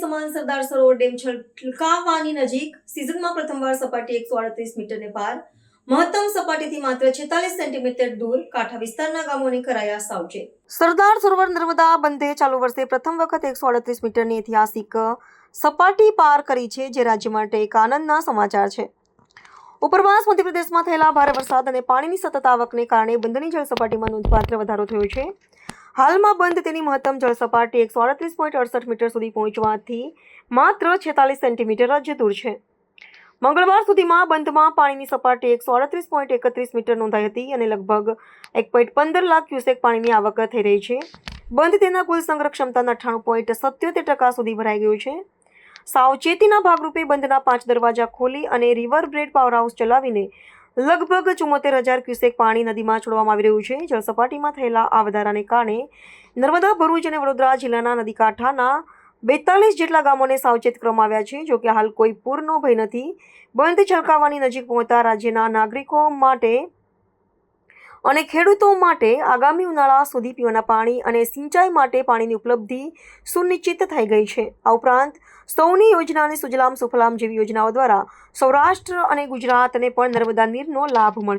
સમાન સરદાર સરોવર ડેમ છલકાવાની નજીક સિઝનમાં પ્રથમવાર સપાટી એકસો અડત્રીસ મીટરને પાર. મહત્તમ સપાટીથી માત્ર છેતાલીસ સેન્ટીમીટર દૂર કાંઠા વિસ્તારના ગામોને કરાયા સાવચેત. સરદાર સરોવર નર્મદા બંધે ચાલુ વર્ષે પ્રથમ વખત એકસો અડત્રીસ મીટરની ઐતિહાસિક સપાટી પાર કરી છે, જે રાજ્ય માટે એક આનંદના સમાચાર છે. ઉપરવાસ મધ્યપ્રદેશમાં થયેલા ભારે વરસાદ અને પાણીની સતત આવકને કારણે બંધની જળ સપાટીમાં નોંધપાત્ર વધારો થયો છે. હાલમાં બંધ તેની મહત્તમ જળ સપાટી એકસો અડત્રીસ પોઈન્ટ અડસઠ મીટર સુધી પહોંચવાથી માત્ર છેતાલીસ સેન્ટીમીટર જ દૂર છે. મંગળવાર સુધીમાં બંધમાં પાણીની સપાટી એકસો અડત્રીસ પોઈન્ટ એકત્રીસ મીટર નોંધાઈ હતી અને લગભગ એક પોઈન્ટ પંદર લાખ ક્યુસેક પાણીની આવક થઈ રહી છે. બંધ તેના કુલ સંગ્રહ ક્ષમતાના અઠ્ઠાણું પોઈન્ટ સત્યોતેર ટકા સુધી ભરાઈ ગયું છે. સાવચેતીના ભાગરૂપે બંધના પાંચ દરવાજા ખોલી અને રિવર બ્રેડ પાવર હાઉસ ચલાવીને લગભગ ચુમ્મોતેર હજાર ક્યુસેક પાણી નદીમાં છોડવામાં આવી રહ્યું છે. જળસપાટીમાં થયેલા આ વધારાને કારણે નર્મદા, ભરૂચ અને વડોદરા જિલ્લાના નદી કાંઠાના બેતાલીસ જેટલા ગામોને સાવચેત કરવામાં આવ્યા છે. જોકે હાલ કોઈ પૂરનો ભય નથી. બંધ છલકાવાની નજીક પહોંચતા રાજ્યના નાગરિકો માટે અને ખેડૂતો માટે આગામી ઉનાળા સુધી પીવાના પાણી અને સિંચાઈ માટે પાણીની ઉપલબ્ધિ સુનિશ્ચિત થઈ ગઈ છે. આ ઉપરાંત, સૌની યોજના સુજલામ સુફલામ જેવી યોજનાઓ દ્વારા સૌરાષ્ટ્ર અને ગુજરાતને પણ નર્મદા નીરનો લાભ મળશે